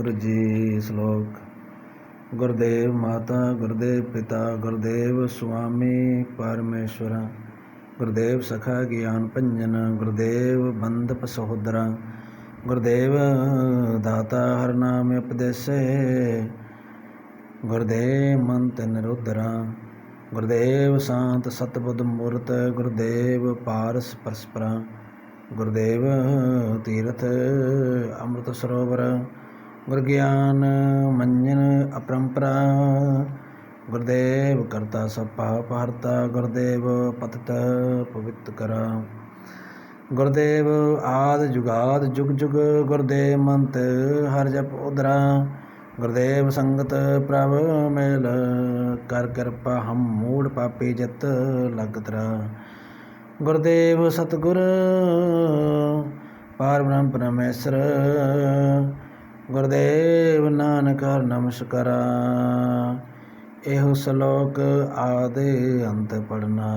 ਵਾਹਿਗੁਰੂ ਜੀ ਸ਼ਲੋਕ। ਗੁਰਦੇਵ ਮਾਤਾ, ਗੁਰਦੇਵ ਪਿਤਾ, ਗੁਰਦੇਵ ਸੁਆਮੀ, ਪਰਮੇਸ਼ਵਰ। ਗੁਰਦੇਵ ਸਖਾ ਗਿਆਨ ਭੰਜਨ, ਗੁਰਦੇਵ ਬੰਦਪ ਸਹੋਦਰਾ ਗੁਰਦੇਵ ਦਾਤਾ ਹਰ ਨਾਮ ਉਪਦੇਸੇ। ਗੁਰਦੇਵ ਮੰਤ ਨਿਰੁਦਰਾ ਗੁਰਦੇਵ ਸ਼ਾਂਤ ਸਤਬੁੱਧ ਮੂਰਤ। ਗੁਰਦੇਵ ਪਾਰਸ ਪਰਸਪਰਾ। ਗੁਰਦੇਵ ਤੀਰਥ ਅੰਮ੍ਰਿਤ ਸਰੋਵਰ। ਗੁਰ ਗਿਆਨ ਮੰਜਨ ਅਪਰੰਪਰਾ। ਗੁਰਦੇਵ ਕਰਤਾ ਸਭ ਪਾਪ ਹਰਤਾ ਗੁਰਦੇਵ ਪਤਿਤ ਪਵਿੱਤ ਕਰਾ। ਗੁਰਦੇਵ ਆਦ ਜੁਗਾਦ ਜੁਗ ਜੁਗ, ਗੁਰਦੇਵ ਮੰਤ ਹਰ ਜਪ ਉਦਰਾ। ਗੁਰਦੇਵ ਸੰਗਤ ਪ੍ਰਭ ਮੇਲ ਕਰ ਕਿਰਪਾ, ਹਮ ਮੂੜ ਪਾਪੀ ਜਤ ਲਗਤਰਾ ਗੁਰਦੇਵ ਸਤਗੁਰ, ਪਾਰ ਬ੍ਰਹਮ ਪਰਮੇਸ਼ਰ ਗੁਰਦੇਵ ਨਾਨਕ ਹਰ ਨਮਸਕਾਰਾ। ਇਹੋ ਸ਼ਲੋਕ ਆਦੇ ਅੰਤ ਪੜਨਾ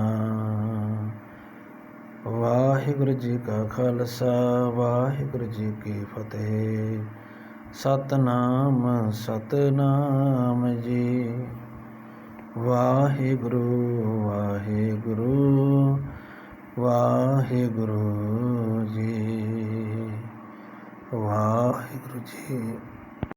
ਵਾਹਿਗੁਰੂ ਜੀ ਕਾ ਖਾਲਸਾ, ਵਾਹਿਗੁਰੂ ਜੀ ਕੀ ਫਤਿਹ। ਸਤਨਾਮ ਸਤਨਾਮ ਜੀ। ਵਾਹਿਗੁਰੂ ਵਾਹਿਗੁਰੂ ਵਾਹਿਗੁਰੂ ਜੀ ਵਾਹਿਗੁਰੂ ਜੀ